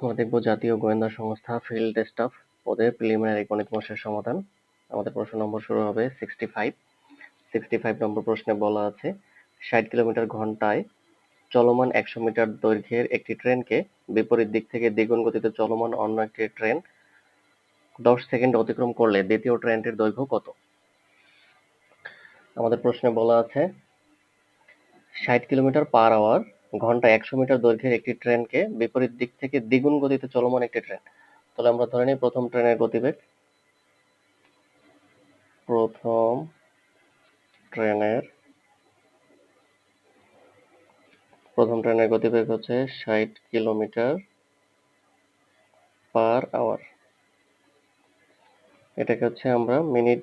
দেখব জাতীয় গোয়েন্দা সংস্থা ফিল্ড স্টাফ পদে প্রিলিমিনারি গণিত মাসের সমাধান। আমাদের প্রশ্ন নম্বর শুরু হবে sixty five sixty five number প্রশ্নে বলা আছে, ষাট কিলোমিটার ঘন্টায় চলমান একশো মিটার দৈর্ঘ্যের একটি ট্রেনকে বিপরীত দিক থেকে দ্বিগুণ গতিতে চলমান অন্য একটি ট্রেন দশ সেকেন্ড অতিক্রম করলে দ্বিতীয় ট্রেনটির দৈর্ঘ্য কত? আমাদের প্রশ্নে বলা আছে, ষাট কিলোমিটার পার আওয়ার ঘন্টায় একশো মিটার দৈর্ঘ্যের একটি ট্রেনকে বিপরীত দিক থেকে দ্বিগুণ গতিতে চলমান একটি ট্রেন। তাহলে আমরা ধরে নিই প্রথম ট্রেনের গতিবেগ। প্রথম ট্রেনের প্রথম ট্রেনের গতিবেগ হচ্ছে ষাট কিলোমিটার পার আওয়ার। এটাকে হচ্ছে আমরা মিনিট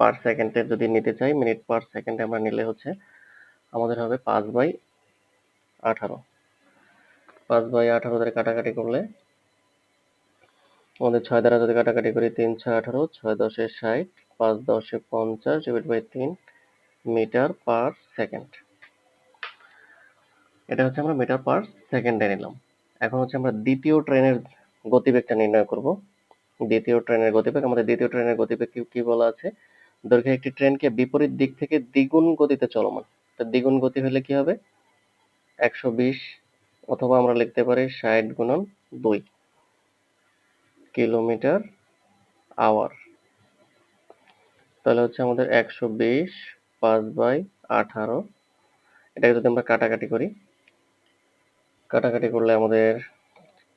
পার সেকেন্ডে যদি নিতে চাই, মিনিট পার সেকেন্ডে আমরা নিলে হচ্ছে আমাদের হবে পাঁচ বাই আঠারো। পাঁচ বাই আঠারো দ্বারা কাটাকাটি করলে আমাদের ছয় দ্বারা যদি কাটাকাটি করি তিন ছয় আঠারো, ছয় দশে ষাট, পাঁচ দশে পঞ্চাশ ডিভাইড বাই তিন মিটার পার সেকেন্ড এটা হচ্ছে আমরা মিটার পার সেকেন্ডে নিলাম। এখন হচ্ছে আমরা দ্বিতীয় ট্রেনের গতিবেগটা নির্ণয় করব। দ্বিতীয় ট্রেনের গতিবেগ, আমাদের দ্বিতীয় ট্রেনের গতিবেগ কি বলা আছে? দৈর্ঘ্যে একটি ট্রেনকে বিপরীত দিক থেকে দ্বিগুণ গতিতে চলমান। তো দ্বিগুণ গতি হলে কি হবে? একশো বিশ অথবা আমরা লিখতে পারি ষাট গুণন দুই কিলোমিটার আওয়ার। তাহলে হচ্ছে আমাদের একশো বিশ পাঁচ বাই আঠারো। এটাকে যদি আমরা কাটাকাটি করি, কাটাকাটি করলে আমাদের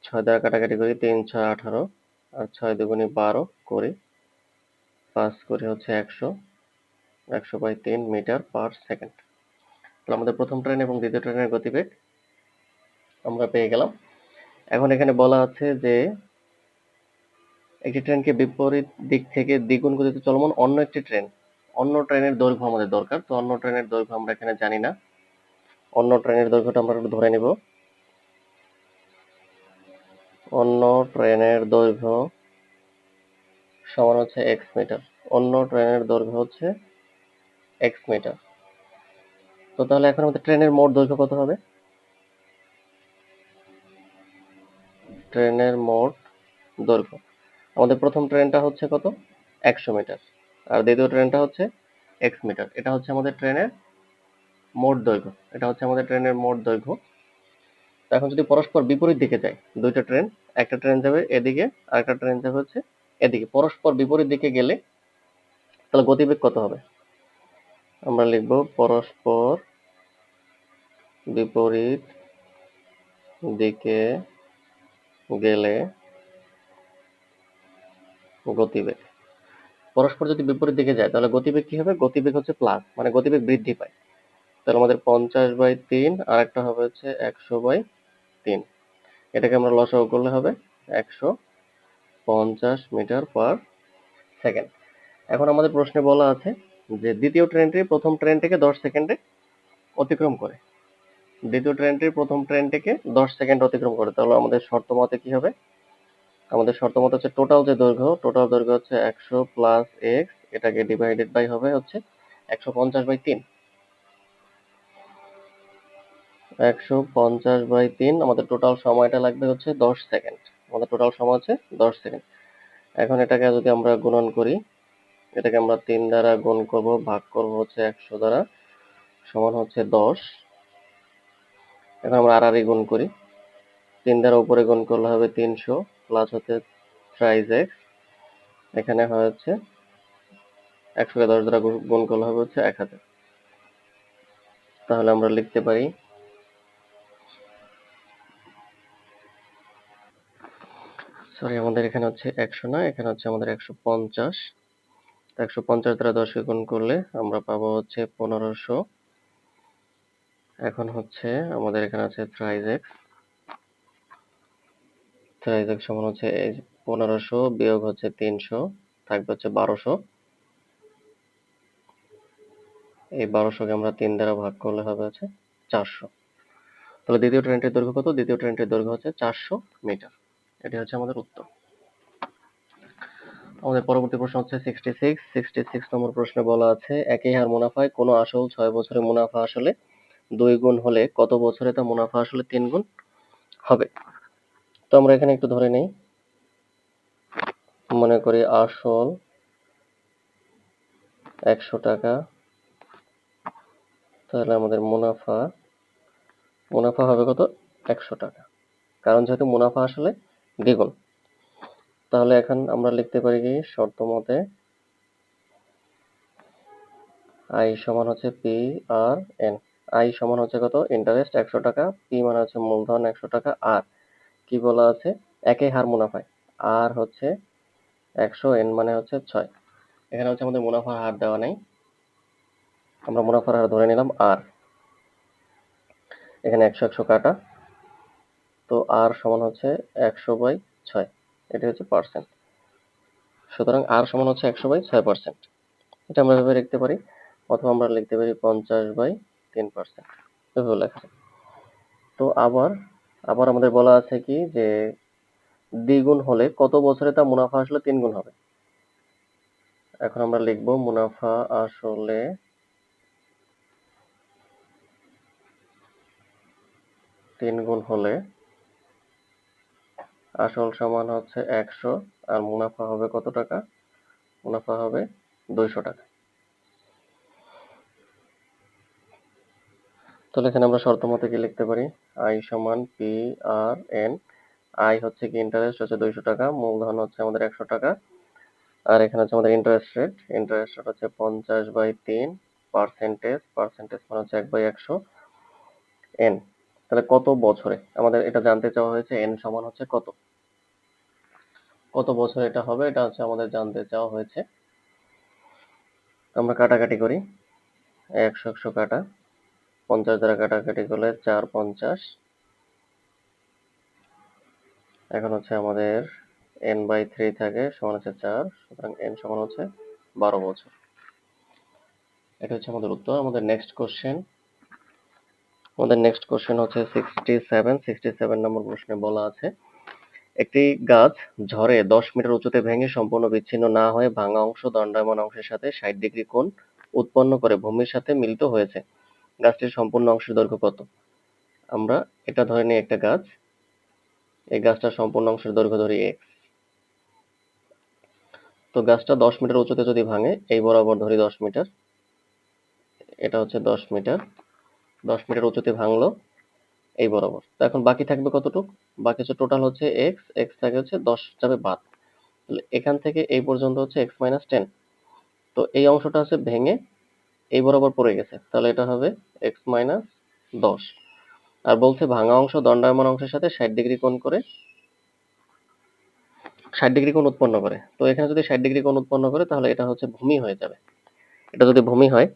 ছয় দ্বারা কাটাকাটি করি, তিন, ছয়, আঠারো, আর ছয় দুগুণি বারো করি পাঁচ করে হচ্ছে একশো একশো বাই তিন মিটার পার সেকেন্ড। তাহলে আমাদের প্রথম ট্রেন এবং দ্বিতীয় ট্রেনের গতিবেগ আমরা পেয়ে গেলাম। এখন এখানে বলা আছে যে, একটি ট্রেনকে বিপরীত দিক থেকে দ্বিগুণ গতিতে চলমান অন্য একটি ট্রেন অন্য ট্রেনের দৈর্ঘ্য আমাদের দরকার। তো অন্য ট্রেনের দৈর্ঘ্য আমরা এখানে জানি না। অন্য ট্রেনের দৈর্ঘ্যটা আমরা ধরে নিব। অন্য ট্রেনের দৈর্ঘ্য সমান হচ্ছে এক্স মিটার অন্য ট্রেনের দৈর্ঘ্য হচ্ছে এক্স মিটার তো তাহলে এখন আমাদের ট্রেনের মোট দৈর্ঘ্য কত হবে? ট্রেনের মোট দৈর্ঘ্য। আমাদের প্রথম ট্রেনটা হচ্ছে কত? একশো মিটার। আর দ্বিতীয় ট্রেনটা হচ্ছে এক্স মিটার। এটা হচ্ছে আমাদের ট্রেনের মোট দৈর্ঘ্য। এটা হচ্ছে আমাদের ট্রেনের মোট দৈর্ঘ্য। এখন যদি পরস্পর বিপরীত দিকে যায় দুইটা ট্রেন, একটা ট্রেন যাবে এদিকে আর একটা ট্রেন যাবে হচ্ছে এদিকে। পরস্পর বিপরীত দিকে গেলে তাহলে গতিবেগ কত হবে? আমরা লিখব পরস্পর বিপরীত দিকে গেলে গতিবেগ। পরস্পর যদি বিপরীত দিকে যায়, তাহলে গতিবেগ কি হবে? গতিবেগ হচ্ছে প্লাস মানে গতিবেগ বৃদ্ধি পায়। তাহলে আমাদের পঞ্চাশ বাই তিন আর একটা হবে হচ্ছে একশো বাই তিন। এটাকে আমরা লসাগু করলে হবে একশো পঞ্চাশ মিটার পার সেকেন্ড। এখন আমাদের প্রশ্নে বলা আছে যে দ্বিতীয় ট্রেনটি প্রথম ট্রেনটিকে দশ সেকেন্ডে অতিক্রম করে। দ্বিতীয় ট্রেনটির প্রথম ট্রেনটিকে দশ সেকেন্ড অতিক্রম করে। তাহলে আমাদের শর্ত মতে কি হবে? আমাদের শর্ত মতে হচ্ছে টোটাল যে দৈর্ঘ্য টোটাল দৈর্ঘ্য হচ্ছে একশো প্লাস এক্স এটাকে ডিভাইডেড বাই হবে হচ্ছে একশো পঞ্চাশ বাই তিন। একশো পঞ্চাশ বাই তিন, আমাদের টোটাল সময়টা লাগবে হচ্ছে দশ সেকেন্ড আমাদের টোটাল সময় হচ্ছে দশ সেকেন্ড এখন এটাকে যদি আমরা গুণন করি এটাকে আমরা তিন দ্বারা গুণ করব, ভাগ করব হচ্ছে একশো দ্বারা, সমান হচ্ছে দশ। এখন আমরা আর গুণ করি। তিন দ্বারা উপরে গুণ করলে হবে তিনশো প্লাস হচ্ছে থ্রাইজ এক্স এখানে হচ্ছে একশোকে দশ দ্বারা গুণ করলে হবে হচ্ছে এক হাজার। তাহলে আমরা লিখতে পারি সরি আমাদের এখানে হচ্ছে একশো না এখানে হচ্ছে আমাদের একশো পঞ্চাশ। একশো পঞ্চাশ দ্বারা দশকে গুণ করলে আমরা পাবো হচ্ছে পনেরোশো। এখন হচ্ছে আমাদের এখানে আছে থ্রাইজ এক্স সমান হচ্ছে পনেরোশো বিয়োগ হচ্ছে তিনশো, থাকবে হচ্ছে বারোশো। এই বারোশোকে আমরা তিন দ্বারা ভাগ করলে হবে হচ্ছে চারশো। তাহলে দ্বিতীয় ট্রেনটির দৈর্ঘ্য কত? দ্বিতীয় ট্রেনটির দৈর্ঘ্য হচ্ছে চারশো মিটার। এটি হচ্ছে আমাদের উত্তর। আমাদের পরবর্তী প্রশ্ন হচ্ছে sixty six sixty six number প্রশ্নে বলা আছে, একই হার মুনাফায় কোনো আসল ছয় বছরে মুনাফা আসলে দুই গুণ হলে কত বছরে তা মুনাফা আসলে তিন গুণ হবে? তো আমরা এখানে একটু ধরে নেই। মনে করি আসল একশো টাকা, তাহলে আমাদের মুনাফা মুনাফা হবে কত? একশো টাকা। কারণ যেহেতু মুনাফা আসলে দ্বিগুণ। তাহলে এখন আমরা লিখতে পারি কি? শর্ত মতে আই সমান হচ্ছে পি আর এন আই সমান হচ্ছে কত? ইন্টারেস্ট একশো টাকা পি মানে হচ্ছে মূলধন একশো টাকা আর কি বলা আছে? একই হার মুনাফায় আর হচ্ছে একশো এন মানে হচ্ছে ছয়। এখানে হচ্ছে আমাদের মুনাফার হার দেওয়া নেই। আমরা মুনাফার হার ধরে নিলাম আর এখানে একশো একশো কাটা। তো আর সমান হচ্ছে একশো বাই ছয়। এটি হচ্ছে পার্সেন্ট সুতরাং আর সমান হচ্ছে একশো বাই ছয় পার্সেন্ট এটা আমরা এভাবে লিখতে পারি, অথবা আমরা লিখতে পারি পঞ্চাশ বাই তিন পার্সেন্ট এভাবে লেখা যায়। তো আবার আবার আমাদের বলা আছে কি যে দ্বিগুণ হলে কত বছরে তা মুনাফা আসলে তিন গুণ হবে? এখন আমরা লিখব মুনাফা আসলে তিন গুণ হলে আসল সমান হচ্ছে একশো, আর মুনাফা হবে কত টাকা? মুনাফা হবে দুইশো টাকা। তাহলে এখানে আমরা শর্ত মতে কি লিখতে পারি? আই সমান পি আর এন আই হচ্ছে কি ইন্টারেস্ট হচ্ছে দুইশো টাকা, মূলধন হচ্ছে আমাদের একশো টাকা, আর এখানে হচ্ছে আমাদের ইন্টারেস্ট রেট ইন্টারেস্ট রেট হচ্ছে পঞ্চাশ বাই তিন পার্সেন্টেজ পার্সেন্টেজ মানে হচ্ছে এক বাই একশো এন তাহলে কত বছরে? আমাদের এটা জানতে চাওয়া হয়েছে এন সমান হচ্ছে কত? কত বছর এটা হবে, এটা হচ্ছে আমাদের জানতে চাওয়া হয়েছে। আমরা কাটাকাটি করি। একশো একশো কাটা। পঞ্চাশ দ্বারা কাটাকাটি করলে চার পঞ্চাশ। এখন হচ্ছে আমাদের এন বাই থ্রি থাকে, সমান হচ্ছে চার, সুতরাং এন সমান হচ্ছে বারো বছর। এটা হচ্ছে আমাদের উত্তর। আমাদের নেক্সট কোশ্চেন আমাদের নেক্সট কোশ্চেন হচ্ছে sixty seven sixty seven number প্রশ্নে বলা আছে। একটি গাছ ঝড়ে দশ মিটার উঁচুতে ভেঙে সম্পূর্ণ বিচ্ছিন্ন না হয়ে ভাঙা অংশ, দণ্ডায়মান অংশের সাথে ষাট ডিগ্রি কোণ উৎপন্ন করে ভূমির সাথে মিলিত হয়েছে। গাছটির সম্পূর্ণ অংশের দৈর্ঘ্য কত? আমরা এটা ধরে নিই একটা গাছ। এই গাছটার সম্পূর্ণ অংশের দৈর্ঘ্য ধরি এক্স তো গাছটা দশ মিটার উঁচুতে যদি ভাঙে, এই বরাবর ধরি দশ মিটার। এটা হচ্ছে দশ মিটার। দশ মিটার উঁচুতে ভাঙলো। এই বরাবর। তো এখন বাকি থাকবে কতটুক? বাকি হচ্ছে টোটাল হচ্ছে এক্স এক্স থাকে হচ্ছে দশ যাবে বাদ। তাহলে এখান থেকে এই পর্যন্ত হচ্ছে এক্স মাইনাস টেন তো এই অংশটা হচ্ছে ভেঙে এই বরাবর পড়ে গেছে। তাহলে এটা হবে এক্স মাইনাস দশ। আর বলছে ভাঙা অংশ, দণ্ডায়মান অংশের সাথে ষাট ডিগ্রি কোণ করে, ষাট ডিগ্রি কোণ উৎপন্ন করে। তো এখানে যদি ষাট ডিগ্রি কোণ উৎপন্ন করে, তাহলে এটা হচ্ছে ভূমি হয়ে যাবে। এটা যদি ভূমি হয়,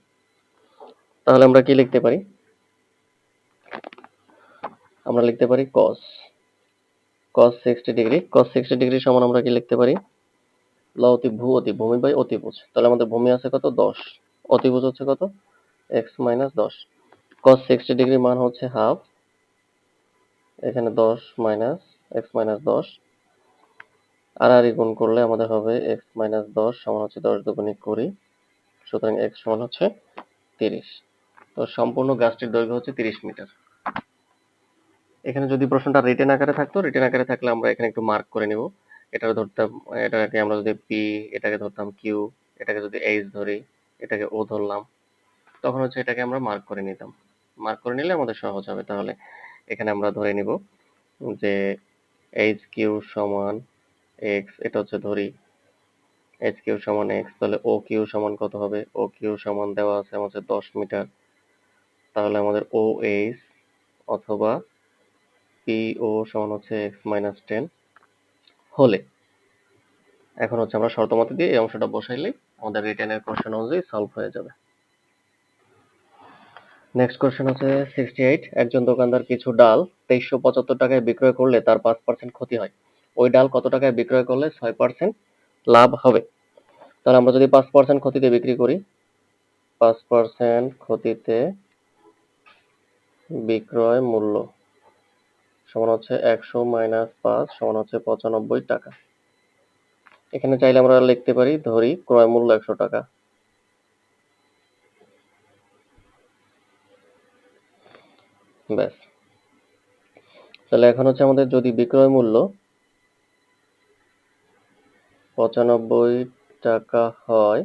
তাহলে আমরা কি লিখতে পারি? আমরা লিখতে পারি cos cos 60 degree cos 60 degree সমান আমরা কি লিখতে পারি? ল অতি ভূ অতি ভূমি বাই অতিভুজ। তাহলে আমাদের ভূমি আছে কত? 10 অতিভুজ হচ্ছে কত? x মাইনাস দশ। cos 60 ডিগ্রি মান হচ্ছে হাফ এখানে 10 মাইনাস x মাইনাস দশ। আর আর গুণ করলে আমাদের হবে x মাইনাস দশ সমান হচ্ছে দশ দুগুণে কুড়ি। সুতরাং x সমান হচ্ছে তিরিশ। তো সম্পূর্ণ গাছটির দৈর্ঘ্য হচ্ছে তিরিশ মিটার। এখানে যদি প্রশ্নটা রিটেন আকারে থাকতো রিটেন আকারে থাকলে আমরা এখানে একটু মার্ক করে নিব। এটা ধরতাম, এটাকে আমরা যদি পি এটাকে ধরতাম কিউ এটাকে যদি এইচ ধরি, এটাকে ও ধরলাম, তখন হচ্ছে এটাকে আমরা মার্ক করে নিতাম। মার্ক করে নিলে আমাদের সহজ হবে। তাহলে এখানে আমরা ধরে নিব যে এইচ কিউ সমান এক্স এটা হচ্ছে ধরি এইচ কিউ সমান এক্স তাহলে ও কিউ সমান কত হবে? ও কিউ সমান দেওয়া আছে, আমাদের দশ মিটার। তাহলে আমাদের ও এইচ অথবা পি সমান হচ্ছে এক্স মাইনাস টেন হলে। এখন হচ্ছে আমরা শর্ত মতে দিয়ে এই অংশটা বসাইলে আমাদের রিটেনের কোশ্চেন অনুযায়ী সলভ হয়ে যাবে। নেক্সট কোশ্চেন হচ্ছে সিক্সটি এইট একজন দোকানদার কিছু ডাল তেইশশো পঁচাত্তর টাকায় বিক্রয় করলে তার পাঁচ পার্সেন্ট ক্ষতি হয়। ওই ডাল কত টাকায় বিক্রয় করলে ছয় পার্সেন্ট লাভ হবে? তাহলে আমরা যদি পাঁচ পার্সেন্ট ক্ষতিতে বিক্রি করি, পাঁচ পার্সেন্ট ক্ষতিতে বিক্রয় মূল্য সমান হচ্ছে একশো মাইনাস পাঁচ সমান হচ্ছে পঁচানব্বই টাকা। এখানে চাইলে আমরা লিখতে পারি, ধরি ক্রয় মূল্য একশো টাকা। ব্যাস। তাহলে এখন হচ্ছে আমাদের যদি বিক্রয় মূল্য পঁচানব্বই টাকা হয়,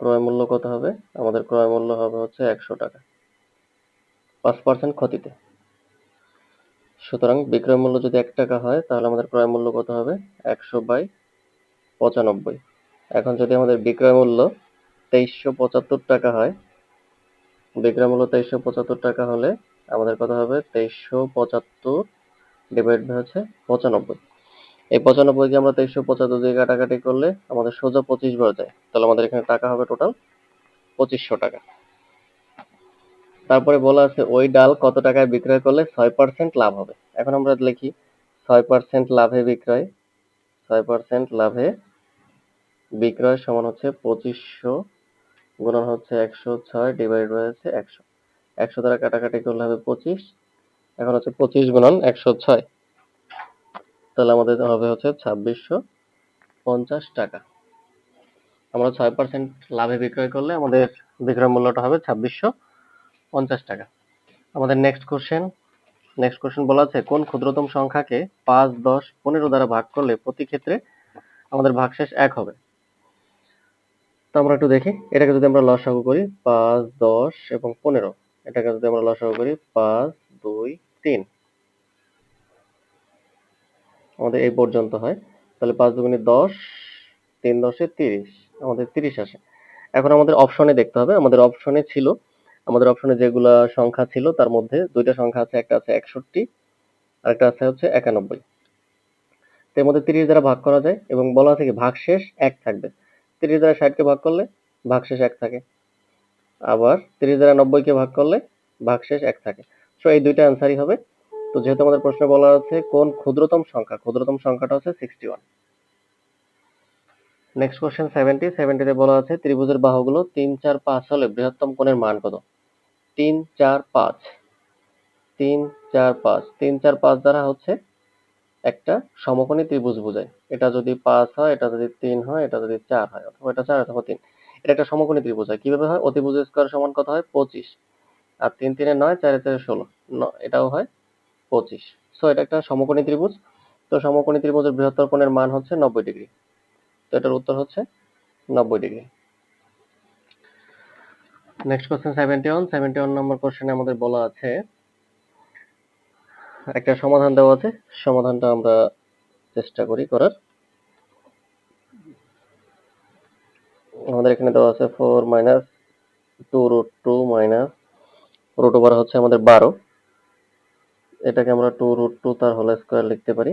ক্রয় মূল্য কত হবে? আমাদের ক্রয় মূল্য হবে হচ্ছে একশো টাকা। পাঁচ পার্সেন্ট ক্ষতিতে। সুতরাং বিক্রয় মূল্য যদি এক টাকা হয়, তাহলে আমাদের ক্রয় মূল্য কত হবে? একশো বাই পঁচানব্বই। এখন যদি আমাদের বিক্রয় মূল্য তেইশশো পঁচাত্তর টাকা হয়, বিক্রয় মূল্য তেইশশো পঁচাত্তর টাকা হলে আমাদের কত হবে? তেইশশো পঁচাত্তর ডিভাইড হচ্ছে পঁচানব্বই। এই পঁচানব্বইকে আমরা তেইশশো পঁচাত্তর দিয়ে কাটাকাটি করলে আমাদের সোজা পঁচিশ বার যায়। তাহলে আমাদের এখানে টাকা হবে টোটাল পঁচিশশো টাকা। তারপরে বলা আছে, ওই ডাল কত টাকায় বিক্রয় করলে ছয় পার্সেন্ট লাভ হবে? এখন আমরা লিখি, ছয় পার্সেন্ট লাভে বিক্রয়, ছয় পার্সেন্ট লাভে বিক্রয় সমান হচ্ছে পঁচিশশো গুণন হচ্ছে একশো ছয় ডিভাইড বাই হচ্ছে একশো। একশো দ্বারা কাটাকাটি করলে হবে পঁচিশ, এখন হচ্ছে পঁচিশ গুণন একশো ছয়। তাহলে আমাদের হবে হচ্ছে ছাব্বিশশো পঞ্চাশ টাকা। আমরা ছয় পার্সেন্ট লাভে বিক্রয় করলে আমাদের বিক্রয় মূল্যটা হবে ছাব্বিশশো পঞ্চাশ টাকা। আমাদের নেক্সট কোশ্চেন নেক্সট কোশ্চেন বলা আছে, কোন ক্ষুদ্রতম সংখ্যাকে পাঁচ, দশ, পনেরো দ্বারা ভাগ করলে প্রতি ক্ষেত্রে আমাদের ভাগশেষ এক হবে? তো আমরা একটু দেখি, এটাকে যদি আমরা লসাগু করি, পাঁচ, দশ এবং পনেরো, এটাকে যদি আমরা লসাগু করি, পাঁচ, দুই, তিন। আমাদের এই পর্যন্ত হয়। তাহলে পাঁচ দুগুণে দশ, তিন দশে তিরিশ, আমাদের তিরিশ আসে। এখন আমাদের অপশনে দেখতে হবে, আমাদের অপশনে ছিল আমাদের অপশনে যেগুলা সংখ্যা ছিল, তার মধ্যে দুইটা সংখ্যা আছে, একটা আছে একষট্টি, আর একটা আছে হচ্ছে একানব্বই। এর মধ্যে তিরিশ দ্বারা ভাগ করা যায় এবং বলা আছে কি, ভাগশেষ এক থাকবে। তিরিশ দ্বারা ষাটকে ভাগ করলে ভাগশেষ এক থাকে। আবার তিরিশ দ্বারা নব্বইকে ভাগ করলে ভাগশেষ এক থাকে। সো এই দুইটা অ্যান্সারই হবে। তো যেহেতু আমাদের প্রশ্নে বলা আছে কোন ক্ষুদ্রতম সংখ্যা, ক্ষুদ্রতম সংখ্যাটা হচ্ছে sixty one next question seventy সেভেন্টিতে বলা আছে, ত্রিভুজের বাহুগুলো তিন, চার, পাঁচ হলে বৃহত্তম কোণের মান কত? তিন, চার, পাঁচ। তিন, চার, পাঁচ। তিন, চার, পাঁচ দ্বারা হচ্ছে একটা সমকোণী ত্রিভুজ বোঝায়। এটা যদি পাঁচ হয়, এটা যদি তিন হয়, এটা যদি চার হয়, অথবা এটা চার অথবা তিন। এটা একটা সমকোণী ত্রিভুজ হয়। কীভাবে হয়? অতিভুজ স্কোয়ার সমান কত হয়? পঁচিশ। আর তিন, তিনে নয়, চারে চারে ষোলো। এটাও হয় পঁচিশ। সো এটা একটা সমকোণী ত্রিভুজ। তো সমকোণী ত্রিভুজের বৃহত্তর কোণের মান হচ্ছে নব্বই ডিগ্রি। তো এটার উত্তর হচ্ছে নব্বই degree. Next question seventy one seventy one number কোশ্চেনে আমাদের বলা আছে, একটা সমাধান দেওয়া আছে, সমাধানটা আমরা চেষ্টা করি করার। আমাদের এখানে দেওয়া আছে four minus two root two minus root over হচ্ছে আমাদের বারো। এটাকে আমরা টু রুট টু তার হোল স্কোয়ার লিখতে পারি।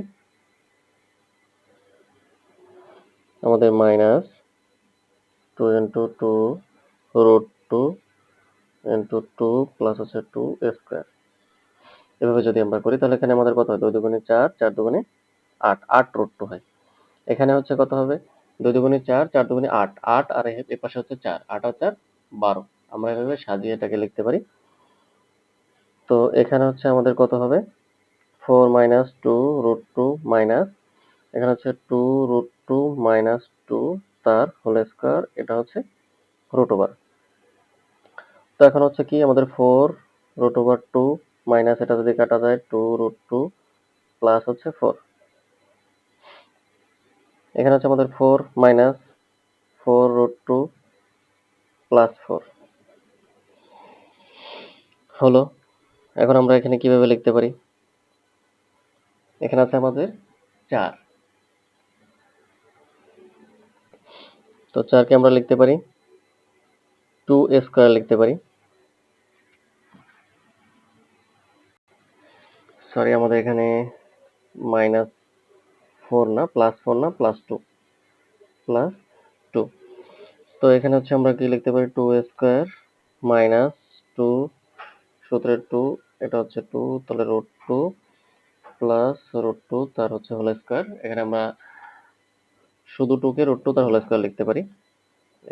আমাদের minus two into two root two into two plus হচ্ছে টু স্কোয়ার এভাবে যদি আমরা করি, তাহলে এখানে আমাদের কত হয়? দুই দুগুণে চার চার দুগুণে আট। আট রুট টু হয়। এখানে হচ্ছে কত হবে? দুই দুগুণে চার চার দুগুণে আট। আট আর এ পাশে হচ্ছে চার। আট আর চার, বারো। আমরা এভাবে সাজিয়ে এটাকে লিখতে পারি। তো এখানে হচ্ছে আমাদের কত হবে? Four minus two root two minus এখানে হচ্ছে two root two minus two তার হোল স্কোয়ার এটা হচ্ছে রুট ওভার তো এখন হচ্ছে কি, আমাদের four root over two minus এটা যদি কাটা যায় টু রুট টু প্লাস হচ্ছে ফোর এখানে হচ্ছে আমাদের four minus four root two plus four হলো, এখন আমরা এখানে কীভাবে লিখতে পারি? এখানে আছে আমাদের চার। তো চারকে আমরা লিখতে পারি টু স্কোয়ার লিখতে পারি। সরি, আমাদের এখানে মাইনাস ফোর না, প্লাস ফোর না, প্লাস টু প্লাস টু। তো এখানে হচ্ছে আমরা কি লিখতে পারি? টু স্কোয়ার মাইনাস টু সূত্রের টু, এটা হচ্ছে টু, তাহলে root two, plus root two, তার হচ্ছে হোল স্কোয়ার। এখানে আমরা শুধু টুকে রুট টু তার হোল স্কোয়ার লিখতে পারি।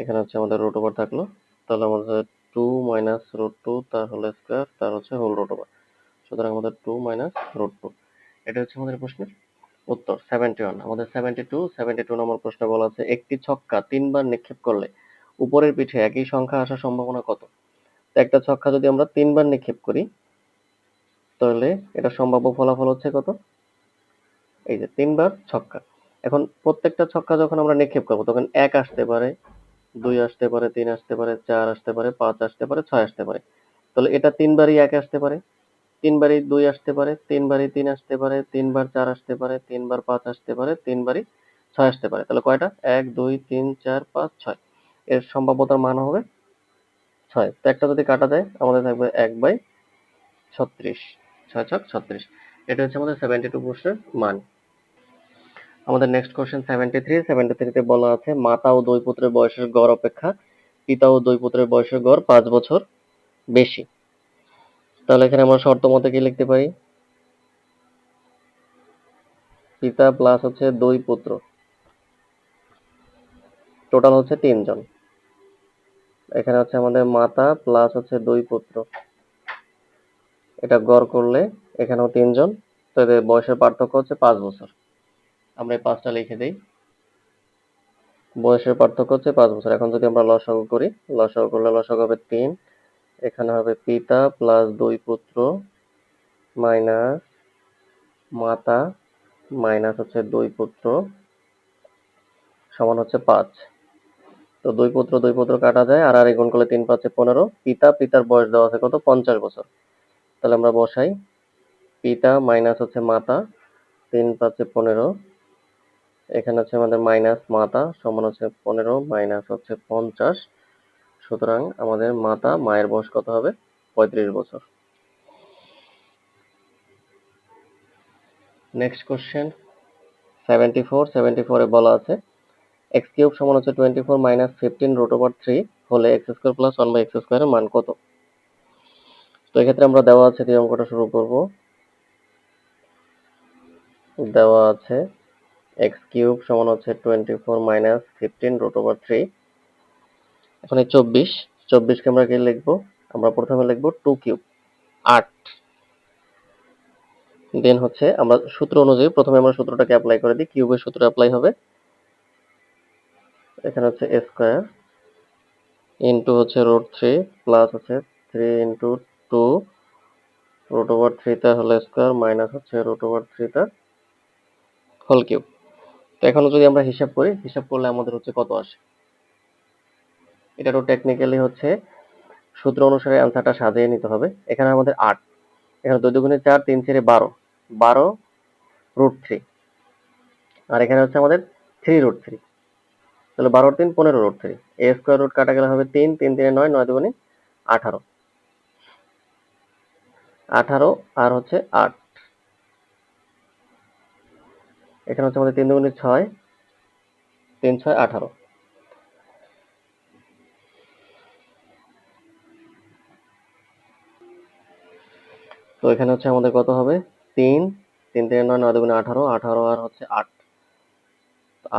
এখানে হচ্ছে আমাদের রুট ওভার থাকল। তাহলে আমাদের টু মাইনাস রুট টু তার হোল স্কোয়ার তার হচ্ছে হোল রুট ওভার সুতরাং আমাদের টু মাইনাস রুট টু এটা হচ্ছে আমাদের প্রশ্নের উত্তর সেভেন্টি ওয়ান আমাদের seventy two seventy two number প্রশ্ন বলা আছে, একটি ছক্কা তিনবার নিক্ষেপ করলে উপরের পিঠে একই সংখ্যা আসার সম্ভাবনা কত? একটা ছক্কা যদি আমরা তিনবার নিক্ষেপ করি, তাহলে এটা সম্ভাব্য ফলাফল হচ্ছে কত? এই যে তিনবার ছক্কা। এখন প্রত্যেকটা ছক্কা যখন আমরা নিক্ষেপ করব তখন এক আসতে পারে দুই আসতে পারে তিন আসতে পারে চার আসতে পারে পাঁচ আসতে পারে ছয় আসতে পারে তাহলে এটা তিনবারই এক আসতে পারে তিনবারই দুই আসতে পারে তিনবারই তিন আসতে পারে তিনবার চার আসতে পারে তিনবার পাঁচ আসতে পারে তিনবারই ছয় আসতে পারে তাহলে কয়টা এক দুই তিন চার পাঁচ ছয় এর সম্ভাব্যতার মান হবে ছয় তো একটা যদি কাটা যায় আমাদের থাকবে এক বাই ছত্রিশ ছয় ছক ছত্রিশ এটা হচ্ছে আমাদের সেভেন্টি টু প্রশ্নের মান আমাদের next question seventy three seventy থ্রিতে বলা আছে, মাতা ও দুই পুত্রের বয়সের গড় অপেক্ষা, পিতা ও দুই পুত্রের বয়সের গড় পাঁচ বছর বেশি। তাহলে এখানে আমরা শর্ত মতে কি লিখতে পারি? পিতা প্লাস হচ্ছে দুই পুত্র। টোটাল হচ্ছে তিনজন। এখানে হচ্ছে আমাদের মাতা প্লাস হচ্ছে দুই পুত্র। এটা গড় করলে এখানেও তিনজন, তো এদের বয়সের পার্থক্য হচ্ছে পাঁচ বছর। আমরা এই পাঁচটা লিখে দিই। বয়সের পার্থক্য হচ্ছে পাঁচ বছর। এখন যদি আমরা লসাগু করি, লসাগু করলে লসাগু হবে তিন। এখানে হবে পিতা প্লাস দুই পুত্র মাইনাস মাতা মাইনাস হচ্ছে দুই পুত্র সমান হচ্ছে পাঁচ। তো দুই পুত্র দুই পুত্র কাটা যায়, আর আর গুণ করলে তিন পাঁচে পনেরো। পিতা, পিতার বয়স দেওয়া আছে কত? পঞ্চাশ বছর। তাহলে আমরা বসাই। পিতা মাইনাস হচ্ছে মাতা, তিন পাঁচে পনেরো। এখানে হচ্ছে আমাদের মাইনাস মাতা সমান হচ্ছে পনেরো মাইনাস হচ্ছে পঞ্চাশ। সুতরাং আমাদের মাতা মায়ের বয়স কত হবে? পঁয়ত্রিশ বছর। Next question seventy four seventy ফোরে বলা আছে এক্স কিউব সমান হচ্ছে twenty four minus fifteen root over three হলে x square plus one by x স্কোয়ারের মান কত? তো এক্ষেত্রে আমরা দেওয়া আছে দিয়ে অঙ্কটা শুরু করব। দেওয়া আছে এক্স কিউব সমান হচ্ছে twenty four minus fifteen root over three এখন এই চব্বিশ, চব্বিশকে আমরা কি লিখব? আমরা প্রথমে লিখব টু কিউব আট। দেন হচ্ছে আমরা সূত্র অনুযায়ী প্রথমে আমরা সূত্রটাকে অ্যাপ্লাই করে দিই কিউবের সূত্র অ্যাপ্লাই হবে। এখানে হচ্ছে এ স্কোয়ার ইন্টু হচ্ছে রুট থ্রি প্লাস হচ্ছে three into two root over থ্রিটা হোল স্কোয়ার মাইনাস হচ্ছে রুট ওভার থ্রিটা হোল কিউব তো এখন যদি আমরা হিসাব করি, হিসাব করলে আমাদের হচ্ছে কত আসে? এটারও টেকনিক্যালি হচ্ছে সূত্র অনুসারে অ্যান্সারটা সাজিয়ে নিতে হবে। এখানে আমাদের আট। এখানে দুই দুগুণে চার, তিন ছেড়ে বারো। বারো রুট থ্রি আর এখানে হচ্ছে আমাদের থ্রি রুট থ্রি তাহলে বারোর তিন, পনেরো root three a square root কাটা গেলে হবে তিন তিন তিনে নয় নয় দুগুণে আঠারো। আঠারো আর হচ্ছে আট। এখানে হচ্ছে আমাদের তিন দুগুণে ছয়, তিন ছয় আঠারো। তো এখানে হচ্ছে আমাদের কত হবে? তিন তিন তিন নয় নয় দুগুণে আঠারো আঠারো আর হচ্ছে আট।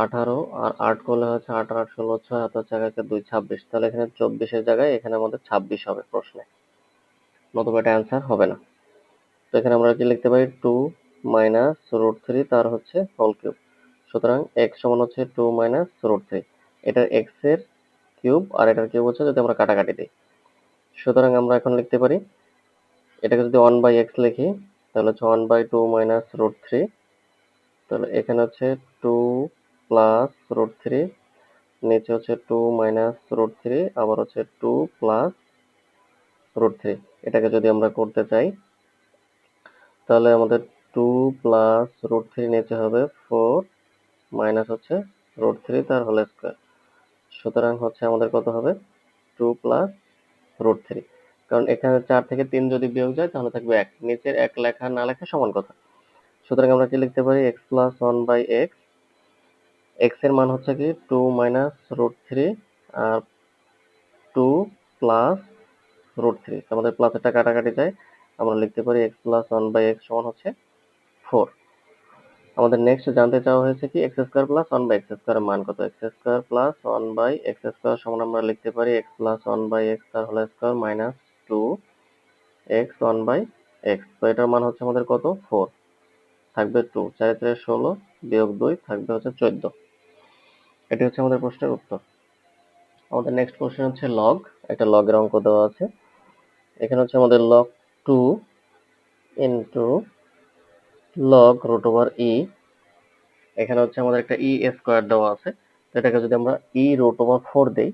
আঠারো আর আট করলে হচ্ছে আট আট, ষোলো, ছয় হাত হচ্ছে একে দুই, ছাব্বিশ। তাহলে এখানে চব্বিশের জায়গায় এখানে আমাদের ছাব্বিশ হবে প্রশ্নে। নতুবা এটা অ্যান্সার হবে না। তো এখানে আমরা কি লিখতে পারি? টু মাইনাস রুট থ্রি তার হচ্ছে হোল কিউব। সুতরাং এক্স সমান হচ্ছে টু মাইনাস রুট থ্রি। এটার এক্সের কিউব আর এটার কিউব হচ্ছে যদি আমরা কাটাকাটি দিই। সুতরাং আমরা এখন লিখতে পারি, এটাকে যদি ওয়ান বাই এক্স লিখি, তাহলে হচ্ছে one by two minus root three তাহলে এখানে হচ্ছে টু প্লাস রুট থ্রি নিচে হচ্ছে টু মাইনাস রুট থ্রি আবার হচ্ছে টু প্লাস রুট থ্রি এটাকে যদি আমরা করতে চাই, তাহলে আমাদের টু প্লাস রুট থ্রি নিচে হবে ফোর মাইনাস হচ্ছে রুট থ্রি তার হোল স্কোয়ার সুতরাং হচ্ছে আমাদের কত হবে? টু প্লাস রুট থ্রি কারণ এখানে চার থেকে তিন যদি বিয়োগ যায়, তাহলে থাকবে এক। নিচের এক লেখা না লেখা সমান কথা। সুতরাং আমরা কি লিখতে পারি? X plus one by x এক্সের মান হচ্ছে কি? টু মাইনাস রুট থ্রি আর টু প্লাস রুট থ্রি আমাদের প্লাসেরটা কাটাকাটি যায়। আমরা লিখতে পারি x plus one by x সমান হচ্ছে ফোর আমাদের নেক্সট জানতে চাওয়া হয়েছে কি x square plus one by x স্কোয়ারের মান কত? X square plus one by x square সমান আমরা লিখতে পারি x plus one by x তার whole square minus two x one by x তো এটার মান হচ্ছে আমাদের কত? ফোর থাকবে টু চার চারে ষোলো বিয়োগ দুই থাকবে হচ্ছে চোদ্দ। এটি হচ্ছে আমাদের প্রশ্নের উত্তর। আমাদের নেক্সট কোশ্চেন হচ্ছে লগ একটা লগের অঙ্ক দেওয়া আছে। এখানে হচ্ছে আমাদের log two into log root over e এখানে হচ্ছে আমাদের একটা ই স্কোয়ার দেওয়া আছে এটাকে যদি আমরা ই রুট ওভার ফোর দিই,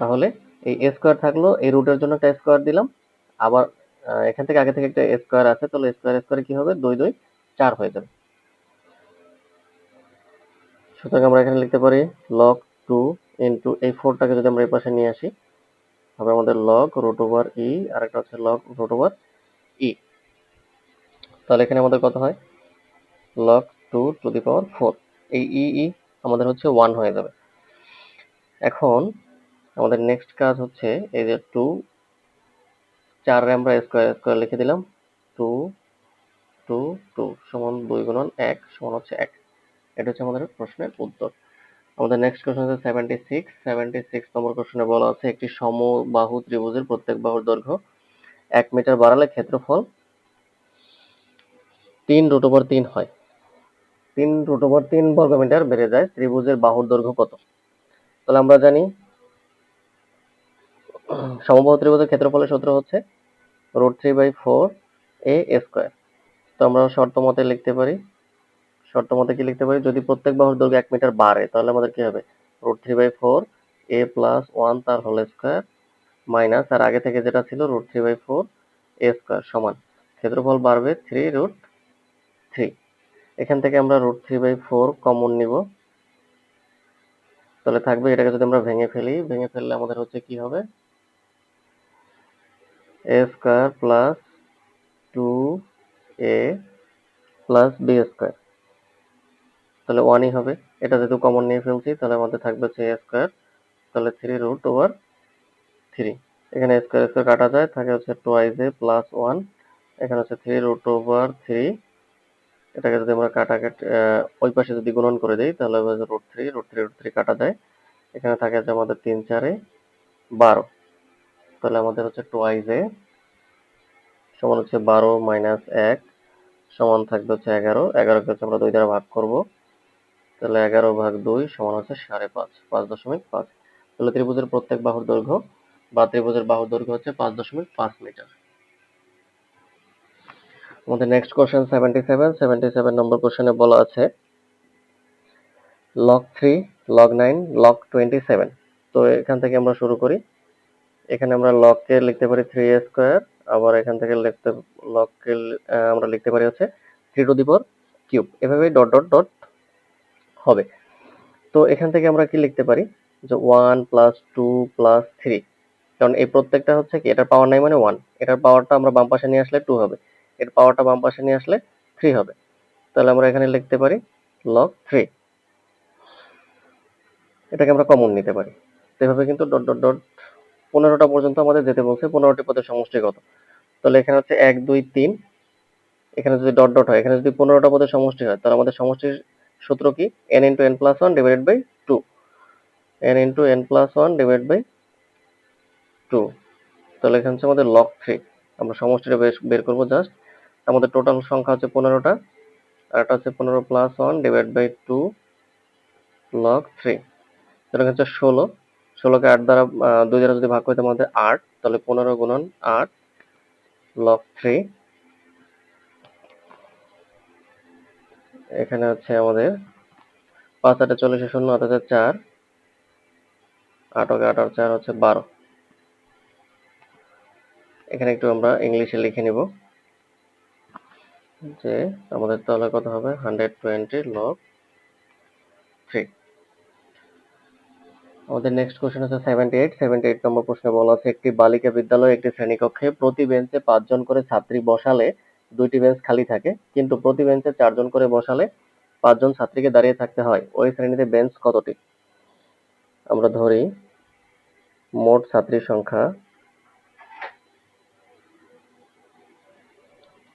তাহলে এই স্কোয়ার থাকল, এই রুটের জন্য একটা স্কোয়ার দিলাম, আবার এখান থেকে আগে থেকে একটা স্কোয়ার আছে, তাহলে স্কোয়ার স্কোয়ার কি হবে? দুই দুই, চার হয়ে যাবে। সুতরাং আমরা এখানে লিখতে পারি লগ টু ইন্টু এই ফোরটাকে যদি আমরা এই পাশে নিয়ে আসি, হবে আমাদের লগ রুট ওভার ই আর একটা হচ্ছে লগ রুট ওভার ই তাহলে এখানে আমাদের কত হয়? Log two to the power four এই ই ই আমাদের হচ্ছে ওয়ান হয়ে যাবে। এখন আমাদের নেক্সট কাজ হচ্ছে এই যে টু চারে আমরা স্কোয়ার স্কোয়ার লিখে দিলাম। টু টু টু সমান দুই গুণন এক, সমান হচ্ছে এক। এটা হচ্ছে আমাদের প্রশ্নের উত্তর। আমাদের নেক্সট কোশ্চেন হচ্ছে seventy six seventy six number কোশ্চেনে বলা আছে, একটি সমবাহু ত্রিভুজের প্রত্যেক বাহুর দৈর্ঘ্য এক মিটার বাড়ালে ক্ষেত্রফল তিন রুট ওভার তিন হয়। তিন রুট ওভার তিন বর্গ মিটার বেড়ে যায়, ত্রিভুজের বাহুর দৈর্ঘ্য কত? তাহলে আমরা জানি, সমবাহু ত্রিভুজের ক্ষেত্রফলের সূত্র হচ্ছে root three by four a square তো আমরা শর্ত মতে লিখতে পারি শর্ত মতে কি লিখতে পারি? যদি প্রত্যেক বাহুর দৈর্ঘ্য এক মিটার বাড়ে, তাহলে আমাদের কি হবে? Root three by four a plus one তার হোল স্কোয়ার মাইনাস আর আগে থেকে যেটা ছিল root three by four a square সমান। ক্ষেত্রফল বাড়বে থ্রি রুট এখান থেকে আমরা root three by four common নিব। তাহলে থাকবে এটাকে যদি আমরা ভেঙে ফেলি, ভেঙে ফেললে আমাদের হচ্ছে কি হবে? A square plus two a plus b square তাহলে ওয়ানই হবে। এটা যেহেতু কমন নিয়ে ফেলছি, তাহলে আমাদের থাকবে হচ্ছে এ স্কোয়ার তাহলে থ্রি রুট ওভার থ্রি এখানে স্কোয়ার স্কোয়ার কাটা যায়, থাকে হচ্ছে টোয়াইজ এ প্লাস ওয়ান এখানে হচ্ছে থ্রি রুট ওভার থ্রি এটাকে যদি আমরা কাটা কাটি ওই পাশে যদি গুণন করে দিই, তাহলে root three root three root three কাটা যায়। এখানে থাকে যে আমাদের তিন চারে বারো। তাহলে আমাদের হচ্ছে টোয়াইজ এ সমান হচ্ছে বারো মাইনাস এক সমান থাকবে হচ্ছে এগারো। এগারোকে হচ্ছে আমরা দুই দ্বারা ভাগ করব। তাহলে এগারো ভাগ দুই সমান হচ্ছে সাড়ে পাঁচ পাঁচ দশমিক পাঁচ। তাহলে ত্রিভুজের প্রত্যেক বাহুর দৈর্ঘ্য বা ত্রিভুজের বাহুর দৈর্ঘ্য হচ্ছে পাঁচ দশমিক পাঁচ মিটার। আমাদের next question seventy seven seventy seven number কোশ্চেনে বলা আছে log three log nine log twenty seven তো এখান থেকে আমরা শুরু করি। এখানে আমরা লগকে লিখতে পারি থ্রি স্কোয়ার আবার এখান থেকে লিখতে লগকে আমরা লিখতে পারি হচ্ছে three to the power cube এভাবেই ডট ডট ডট হবে। তো এখান থেকে আমরা কি লিখতে পারি? যে one plus two plus three কারণ এই প্রত্যেকটা হচ্ছে কি, এটার পাওয়ার নাই মানে ওয়ান এটার পাওয়ারটা আমরা বাম পাশে নিয়ে আসলে টু হবে। এর পাওয়ারটা বাম পাশে নিয়ে আসলে থ্রি হবে। তাহলে আমরা এখানে লিখতে পারি লগ থ্রি এটাকে আমরা কমন নিতে পারি। এভাবে কিন্তু ডট ডট ডট পনেরোটা পর্যন্ত আমাদের যেতে বলছে, পনেরোটি পদের সমষ্টি কত তাহলে এখানে হচ্ছে এক, দুই, তিন। এখানে যদি ডট ডট হয়, এখানে যদি পনেরোটা পদের সমষ্টি হয়, তাহলে আমাদের সমষ্টির সূত্র কি? N into n plus one divided by two n into n plus one divide by two তাহলে এখানে হচ্ছে আমাদের লক থ্রি আমরা সমষ্টিটা বের করব জাস্ট আমাদের টোটাল সংখ্যা হচ্ছে পনেরোটা, আর এটা হচ্ছে পনেরো plus one divide by two log three তাহলে হচ্ছে ষোলো। ষোলোকে আট দ্বারা দুই দ্বারা যদি ভাগ করতে আমাদের আট, তাহলে পনেরো গুণন আট লগ থ্রি এখানে হচ্ছে আমাদের পাঁচ আটে চল্লিশে শূন্য হাত হচ্ছে চার। আটকে আট আর চার হচ্ছে বারো। এখানে একটু আমরা ইংলিশে লিখে নিব। যে আমাদের তাহলে কত হবে? হান্ড্রেড টোয়েন্টি লগ থ্রি আমাদের নেক্সট কোশ্চেন হচ্ছে seventy eight seventy eight number প্রশ্নে বলা আছে একটি বালিকা বিদ্যালয়ে একটি শ্রেণীকক্ষে প্রতি বেঞ্চে পাঁচজন করে ছাত্রী বসালে দুইটি বেঞ্চ খালি থাকে, কিন্তু প্রতি বেঞ্চে চারজন করে বসালে পাঁচজন ছাত্রীকে দাঁড়িয়ে থাকতে হয়। ওই শ্রেণীতে বেঞ্চ কতটি? আমরা ধরি মোট ছাত্রীর সংখ্যা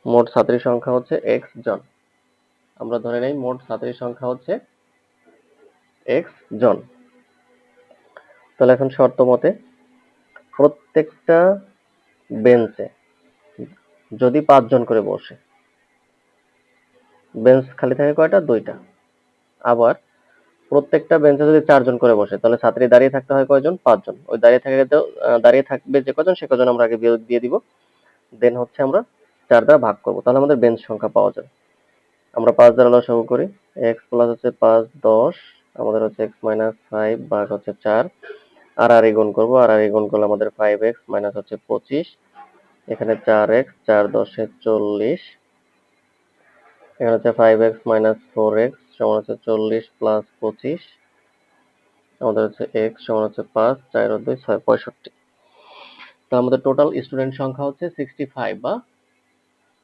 মোট ছাত্রীর সংখ্যা হচ্ছে এক্স জন। আমরা ধরে নেই, মোট ছাত্রীর সংখ্যা হচ্ছে এক্স জন। তাহলে এখন শর্ত মতে প্রত্যেকটা বেঞ্চে যদি পাঁচজন করে বসে, বেঞ্চ খালি থাকে কয়টা? দুইটা। আবার প্রত্যেকটা বেঞ্চে যদি চারজন করে বসে, তাহলে ছাত্রী দাঁড়িয়ে থাকতে হয় কয়জন? পাঁচজন ওই দাঁড়িয়ে থাকে দাঁড়িয়ে থাকবে যে কজন, সে কজন আমরা আগে বিয়োগ দিয়ে দিব। দেন হচ্ছে আমরা চার দ্বারা ভাগ করব, তাহলে আমাদের বেঞ্চ সংখ্যা পাওয়া যাবে। আমরা পাঁচ দ্বারা লসাগু করি এক্স প্লাস হচ্ছে পাঁচ, দশ, আমাদের হচ্ছে এক্স মাইনাস ফাইভ ভাগ হচ্ছে চার, আর আর গুণ করব, আর আর গুণ করলে আমাদের ফাইভ এক্স মাইনাস হচ্ছে পঁচিশ, এখানে চার এক্স চার দশে চল্লিশ, এখানে হচ্ছে five x minus four x সমান হচ্ছে চল্লিশ প্লাস পঁচিশ, আমাদের হচ্ছে এক্স সমান হচ্ছে পাঁচ, চার দুই, ছয়, পঁয়ষট্টি। তো আমাদের টোটাল স্টুডেন্ট সংখ্যা হচ্ছে সিক্সটি ফাইভ বা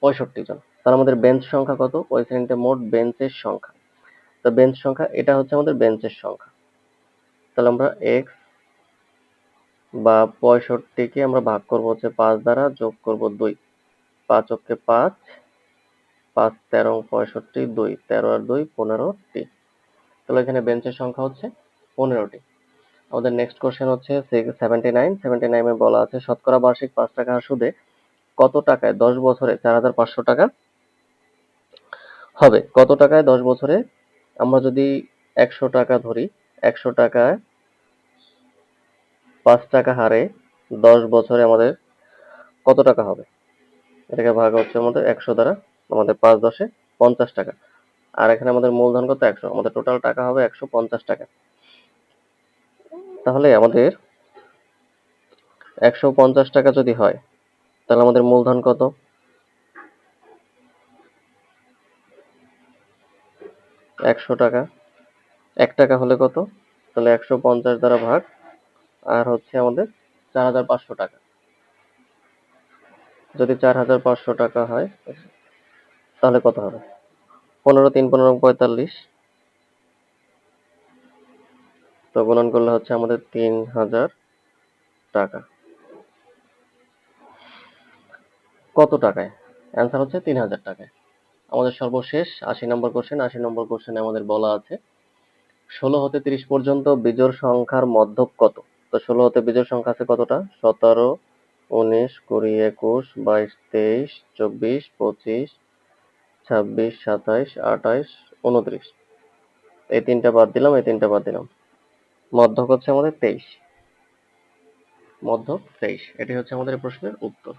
পঁয়ষট্টি জন। তাহলে আমাদের বেঞ্চ সংখ্যা কত? শ্রেণীতে মোট বেঞ্চের সংখ্যা। তো বেঞ্চ সংখ্যা, এটা হচ্ছে আমাদের বেঞ্চের সংখ্যা। তাহলে আমরা এক্স বা পঁয়ষট্টিকে আমরা ভাগ করব হচ্ছে পাঁচ দ্বারা, যোগ করব দুই। পাঁচ অক্ষে পাঁচ পাঁচ, তেরো, পঁয়ষট্টি, দুই। তেরো আর দুই, পনেরোটি। তাহলে এখানে বেঞ্চের সংখ্যা হচ্ছে পনেরোটি। আমাদের নেক্সট কোশ্চেন হচ্ছে সেভেন্টি নাইন সেভেন্টি নাইনে বলা আছে, শতকরা বার্ষিক পাঁচ টাকা সুদে কত টাকায় দশ বছরে চার হাজার পাঁচশো টাকা হবে? কত টাকায় দশ বছরে? আমরা যদি একশো টাকা ধরি, একশো টাকায় পাঁচ টাকা হারে দশ বছরে আমাদের কত টাকা হবে? এটাকে ভাগ হচ্ছে আমাদের একশো দ্বারা আমাদের পাঁচ দশে পঞ্চাশ টাকা। আর এখানে আমাদের মূলধন কত? একশো। আমাদের টোটাল টাকা হবে একশো পঞ্চাশ টাকা। তাহলে আমাদের একশো পঞ্চাশ টাকা যদি হয় তাহলে আমাদের মূলধন কত? একশো টাকা। এক টাকা হলে কত? তাহলে একশো পঞ্চাশ দ্বারা ভাগ, আর হচ্ছে আমাদের চার হাজার পাঁচশো টাকা। যদি চার হাজার পাঁচশো টাকা হয়, তাহলে কত হবে? পনেরো তিন পনেরো পঁয়তাল্লিশ। তো গুণন করলে হচ্ছে আমাদের তিন হাজার টাকা। কত টাকায়? অ্যান্সার হচ্ছে তিন হাজার টাকায়। আমাদের সর্বশেষ আশি নম্বর কোশ্চেন আশি নম্বর কোশ্চেনে আমাদের বলা আছে, ষোলো হতে তিরিশ পর্যন্ত বিজোড় সংখ্যার মধ্যক কত? তো ষোলো হতে বিজোড় সংখ্যা আছে কতটা? সতেরো, উনিশ, কুড়ি, একুশ, বাইশ, তেইশ, চব্বিশ, পঁচিশ, ছাব্বিশ, সাতাইশ, আঠাইশ, উনত্রিশ। এই তিনটা বাদ দিলাম, এই তিনটা বাদ দিলাম। মধ্যক হচ্ছে আমাদের তেইশ। মধ্যক তেইশ, এটি হচ্ছে আমাদের প্রশ্নের উত্তর।